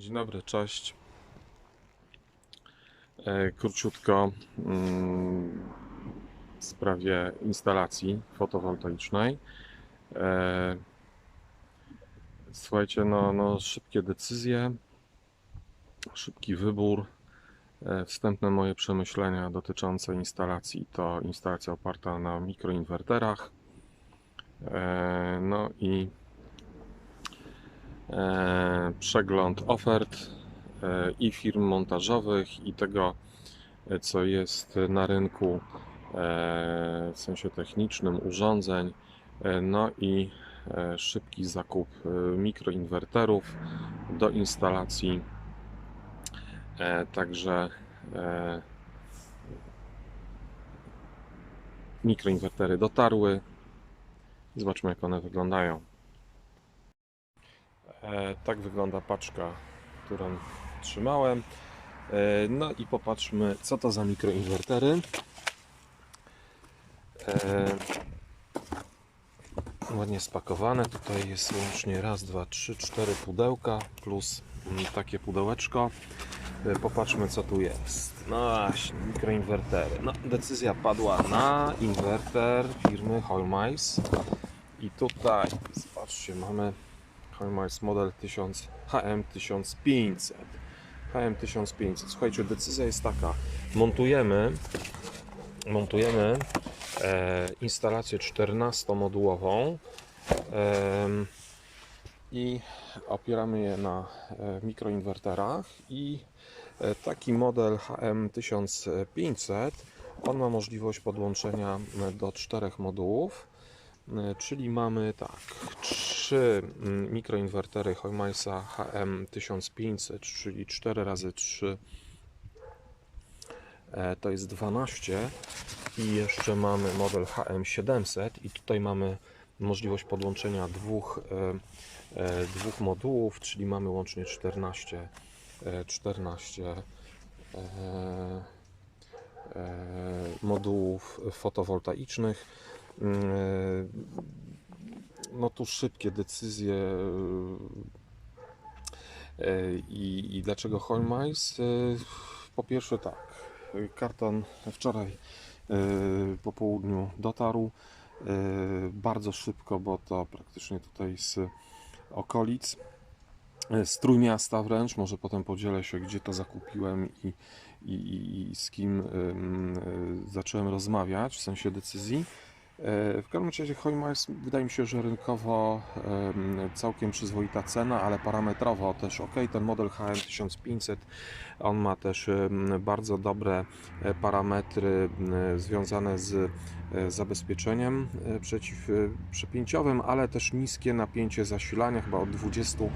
Dzień dobry, cześć. E, Króciutko mm, w sprawie instalacji fotowoltaicznej. E, Słuchajcie, no, no szybkie decyzje, szybki wybór. E, Wstępne moje przemyślenia dotyczące instalacji to instalacja oparta na mikroinwerterach. No i przegląd ofert e, i firm montażowych i tego, e, co jest na rynku e, w sensie technicznym urządzeń, e, no i e, szybki zakup e, mikroinwerterów do instalacji. E, Także e, mikroinwertery dotarły. Zobaczmy, jak one wyglądają. E, Tak wygląda paczka, którą trzymałem. E, No i popatrzmy, co to za mikroinwertery. E, Ładnie spakowane. Tutaj jest łącznie raz, dwa, trzy, cztery pudełka plus mm, takie pudełeczko. Popatrzmy, co tu jest. No właśnie, mikroinwertery. No, decyzja padła na inwerter firmy Holmeis. I tutaj, zobaczcie, mamy Holmeis model 1000 HM1500. HM1500. Słuchajcie, decyzja jest taka. Montujemy montujemy e, instalację 14-modułową em, i opieramy je na e, mikroinwerterach i e, taki model HM1500 on ma możliwość podłączenia e, do czterech modułów E, czyli mamy tak trzy mm, mikroinwertery Hoymaisa HM1500 czyli 4 razy 3 E, to jest 12 i jeszcze mamy model HM700 i tutaj mamy możliwość podłączenia dwóch, e, e, dwóch modułów, czyli mamy łącznie 14, e, 14 e, e, modułów fotowoltaicznych. Mm, e, No tu szybkie decyzje e, i, i dlaczego Holmeis? E, Po pierwsze tak, karton wczoraj po południu dotarł bardzo szybko, bo to praktycznie tutaj z okolic, z Trójmiasta wręcz, może potem podzielę się, gdzie to zakupiłem i, i, i- z kim em, zacząłem rozmawiać w sensie decyzji. E, W każdym razie Hoymas wydaje mi się, że rynkowo em, całkiem przyzwoita cena, ale parametrowo też ok. Ten model HM1500 on ma też bardzo dobre e, parametry związane z e, zabezpieczeniem przeciwprzepięciowym, ale też niskie napięcie zasilania, chyba od 20, em,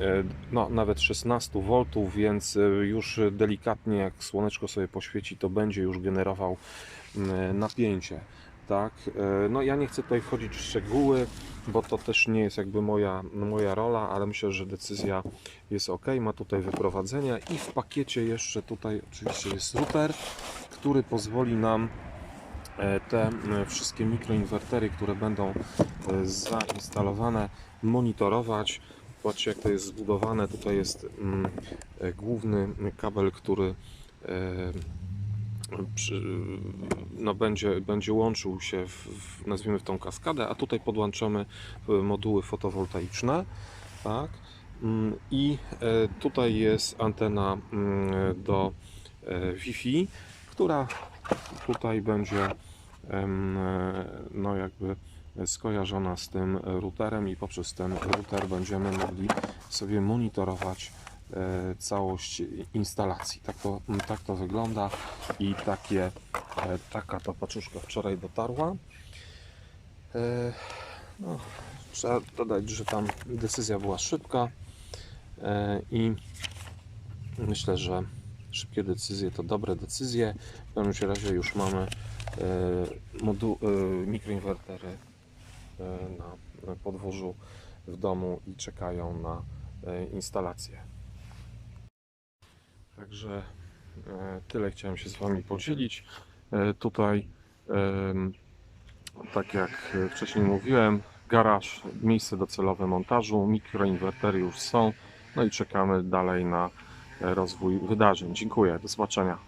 e, no nawet 16 V, więc już delikatnie jak słoneczko sobie poświeci, to będzie już generował napięcie. Tak, E, no ja nie chcę tutaj wchodzić w szczegóły, bo to też nie jest jakby moja, moja rola, ale myślę, że decyzja jest ok. Ma tutaj wyprowadzenia i w pakiecie jeszcze tutaj oczywiście jest router, który pozwoli nam e, te m, wszystkie mikroinwertery, które będą e, zainstalowane, monitorować. Patrzcie jak to jest zbudowane. Tutaj jest mm, e, główny kabel, który e, przy, no będzie, będzie łączył się w, nazwijmy w tą kaskadę, a tutaj podłączamy e, moduły fotowoltaiczne, tak? Mm, I e, tutaj jest antena mm, do e, Wi-Fi, która tutaj będzie no jakby skojarzona z tym routerem i poprzez ten router będziemy mogli sobie monitorować całość instalacji. Tak to, tak to wygląda i takie, e, taka to paczuszka wczoraj dotarła. E, No, trzeba dodać, że tam decyzja była szybka e, i myślę, że szybkie decyzje to dobre decyzje. W każdym razie już mamy e, modu- e, mikroinwertery e, na podwórzu w domu i czekają na e, instalację. Także e, tyle chciałem się z Wami podzielić. E, Tutaj, tak jak wcześniej mówiłem, garaż, miejsce docelowe montażu, mikroinwertery już są, No i czekamy dalej na e, rozwój wydarzeń. Dziękuję, do zobaczenia.